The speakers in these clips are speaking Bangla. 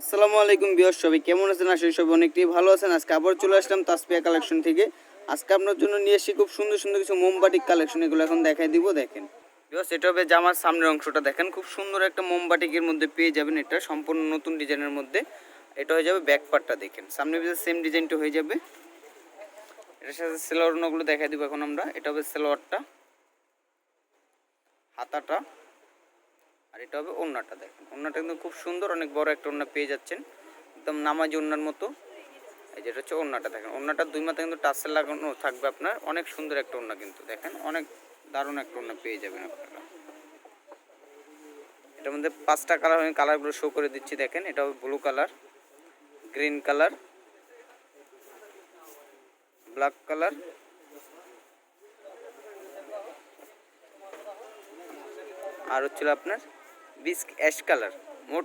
আসসালামু আলাইকুম বিয়স সবাই কেমন আছেন? আসলে সবাই অনেকটাই ভালো আছেন। আজকে আবার চলে আসলাম তাসপিয়া কালেকশন থেকে। আজকে আপনার জন্য নিয়ে এসেছি খুব সুন্দর সুন্দর কিছু মোমবাটিক কালেকশন এগুলো এখন দেখাই দিব, দেখেন। বিয়স এটা হবে জামার সামনের অংশটা, দেখেন, খুব সুন্দর একটা মোমবাটিকের মধ্যে পেয়ে যাবেন এটা, সম্পূর্ণ নতুন ডিজাইনের মধ্যে। এটা হয়ে যাবে ব্যাক পার্টটা দেখেন। সামনে পিছনে সেম ডিজাইনটা হয়ে যাবে। এটার সাথে সেলোয়ারগুলো দেখাই দিব এখন আমরা। এটা হবে সেলোয়ারটা হাতাটা। আর এটা হবে ওড়নাটা দেখেন। ওড়নাটা কিন্তু খুব সুন্দর, অনেক বড় একটা ওড়না পেয়ে যাচ্ছেন। একদম নামাজি ওড়নার মতো। এই যেটা হচ্ছে ওড়নাটা দেখেন। ওড়নাটা দুই মাথা কিন্তু টাসেল লাগানো থাকবে আপনার। অনেক সুন্দর একটা ওড়না কিন্তু দেখেন। অনেক দারুণ একটা ওড়না পেয়ে যাবেন আপনারা। এটার মধ্যে পাঁচটা কালার আমি কালারগুলো শো করে দিচ্ছি, দেখেন। এটা হবে blue colour green colour black colour আর হচ্ছিল আপনার বিস্ক অ্যাশ কালার। মোট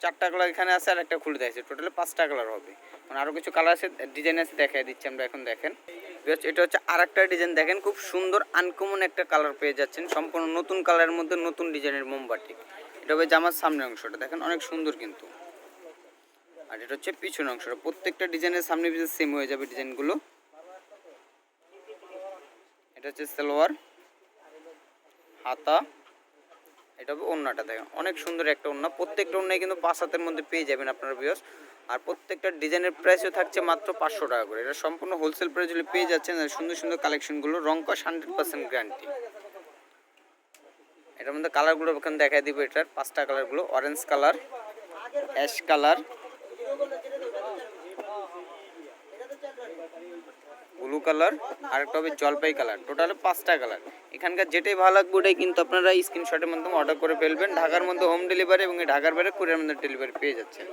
চারটা কালার এখানে আছে আর একটা খুলে দিয়েছে টোটালি পাঁচটা কালার হবে। মানে আরও কিছু কালার আছে ডিজাইন আছে দেখাই দিচ্ছি আমরা এখন, দেখেন। এটা হচ্ছে আর একটা ডিজাইন দেখেন, খুব সুন্দর আনকমন একটা কালার পেয়ে যাচ্ছেন। সম্পূর্ণ নতুন কালারের মধ্যে, নতুন ডিজাইনের মোমবাতি। এটা হবে জামার সামনের অংশটা, দেখেন, অনেক সুন্দর কিন্তু। আর এটা হচ্ছে পিছনের অংশটা। প্রত্যেকটা ডিজাইনের সামনে পিছনে সেম হয়ে যাবে ডিজাইনগুলো। এটা হচ্ছে সালোয়ার, হাতা। এটা হবে ওড়নাটা দেখেন। অনেক সুন্দর একটা ওড়না প্রত্যেকটা ওড়নায় কিন্তু পাঁচ হাতের মধ্যে পেয়ে যাবেন আপনারা বিয়স আর প্রত্যেকটা ডিজাইনের প্রাইসও থাকছে মাত্র পাঁচশো টাকা করে। এটা সম্পূর্ণ হোলসেল প্রাইস হলে পেয়ে যাচ্ছেন। সুন্দর সুন্দর কালেকশনগুলো রং কস হান্ড্রেড পার্সেন্ট গ্যারান্টি এটার মধ্যে কালারগুলো ওখানে দেখাই দিব, এটার পাঁচটা কালারগুলো orange colour ash colour blue colour আর একটা হবে জলপাই কালার। টোটাল পাঁচটা কালার। এখানকার যেটাই ভালো লাগবে ওটাই কিন্তু আপনারা স্ক্রিনশটের মাধ্যমে অর্ডার করে ফেলবেন। ঢাকার মধ্যে হোম ডেলিভারি এবং ঢাকার বাইরে কুরিয়ার মধ্যে ডেলিভারি পেয়ে যাচ্ছেন।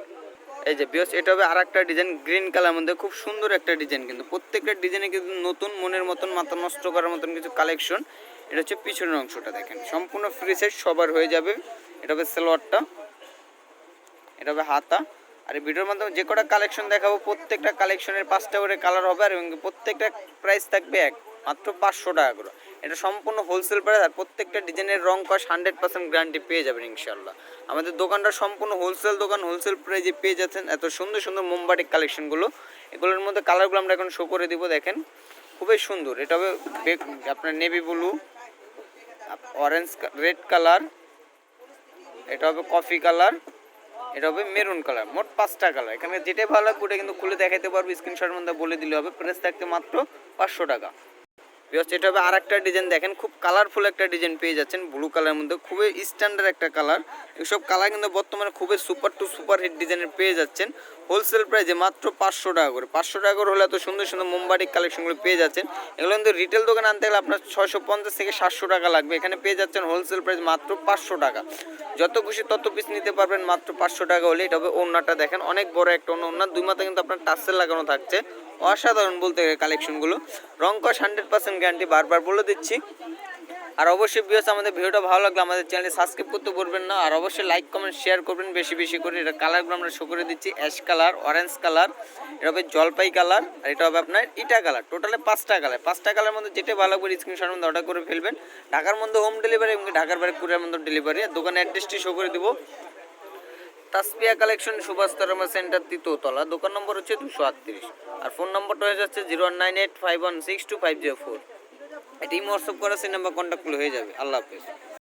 এই যে বিয়স এটা হবে আর একটা ডিজাইন গ্রিন কালার মধ্যে খুব সুন্দর একটা ডিজাইন কিন্তু। প্রত্যেকটা ডিজাইনে কিন্তু নতুন মনের মতন, মাথা নষ্ট করার মতন কিছু কালেকশন এটা হচ্ছে পিছনের অংশটা দেখেন। সম্পূর্ণ ফ্রি সেট সবার হয়ে যাবে। এটা হবে সালোয়ারটা। এটা হবে হাতা। আর ভিডিওর মাধ্যমে যে কটা কালেকশন দেখাবো, প্রত্যেকটা কালেকশনের পাঁচটা করে কালার হবে আর এবং প্রত্যেকটা প্রাইস থাকবে এক, মাত্র পাঁচশো টাকা করে। এটা সম্পূর্ণ হোলসেল প্রাইস আর প্রত্যেকটা ডিজাইনের রং কস হান্ড্রেড পার্সেন্ট গ্যারান্টি পেয়ে যাবেন ইনশাল্লাহ আমাদের দোকানটা সম্পূর্ণ হোলসেল দোকান হোলসেল প্রাইজে পেয়ে যাচ্ছেন এত সুন্দর সুন্দর মোমবাটিক কালেকশনগুলো এগুলোর মধ্যে কালারগুলো আমরা এখন শো করে দিব, দেখেন। খুবই সুন্দর। এটা হবে আপনার navy blue orange red colour এটা হবে কফি কালার এটা হবে মেরুন কালার, মোট পাঁচটা কালার। এখানে যেটাই ভালো লাগবে ওটা কিন্তু খুলে দেখাতে পারব স্ক্রিনশটের মধ্যে বলে দিলে হবে। প্রেস থাকতে মাত্র পাঁচশো টাকা। বিকজ এটা হবে আর একটা ডিজাইন দেখেন, খুব কালারফুল একটা ডিজাইন পেয়ে যাচ্ছেন ব্লু কালারের মধ্যে। খুবই স্ট্যান্ডার্ড একটা কালার এইসব কালার কিন্তু বর্তমানে খুবই সুপার টু সুপার হিট ডিজাইনের পেয়ে যাচ্ছেন। হোলসেল প্রাইসে মাত্র পাঁচশো টাকা করে। পাঁচশো টাকা করে হলে এত সুন্দর সুন্দর মোমবাটিক কালেকশনগুলো পেয়ে যাচ্ছেন। এগুলো কিন্তু রিটেল দোকানে আনতে গেলে আপনার ছয়শো পঞ্চাশ থেকে সাতশো টাকা লাগবে। এখানে পেয়ে যাচ্ছেন হোলসেল প্রাইস মাত্র পাঁচশো টাকা। যত খুশি তত পিস নিতে পারবেন, মাত্র পাঁচশো টাকা হলে এটা হবে ওনাটা দেখেন, অনেক বড় একটা অন্য দুই মাথা কিন্তু আপনার টাসেল লাগানো থাকছে। অসাধারণ বলতে গেলে কালেকশনগুলো রং কস হান্ড্রেড পার্সেন্ট গ্যারান্টি বারবার বলে দিচ্ছি। আর অবশ্যই বিয়স আমাদের ভিডিওটা ভালো লাগলে আমাদের চ্যানেলে সাবস্ক্রাইব করতে ভুলবেন না। আর অবশ্যই লাইক কমেন্ট শেয়ার করবেন বেশি বেশি করে। এটা কালারগুলো আমরা শো করে দিচ্ছি। অ্যাশ কালার অরেঞ্জ কালার এটা হবে জলপাই কালার আর এটা হবে আপনার ইটা কালার টোটালে পাঁচটা কালার পাঁচটা কালার মধ্যে যেটা ভালো লাগবে স্ক্রিনশটের মধ্যে অর্ডার করে ফেলবেন। ঢাকার মধ্যে হোম ডেলিভারি এবং ঢাকার বাইরে কুরিয়ার মধ্যে ডেলিভারি দোকানের অ্যাড্রেসটি শো করে দেবো। তাসপিয়া কালেকশন সুভাষ তারামা সেন্টার তৃতীয়তলা দোকান নম্বর হচ্ছে দুশো আর ফোন নম্বরটা হয়ে যাচ্ছে zero nine eight five one six two five zero four এটি হোয়াটসঅ্যাপ করা সেই নাম্বার কন্ট্যাক্টগুলো হয়ে যাবে। আল্লাহ হাফেজ।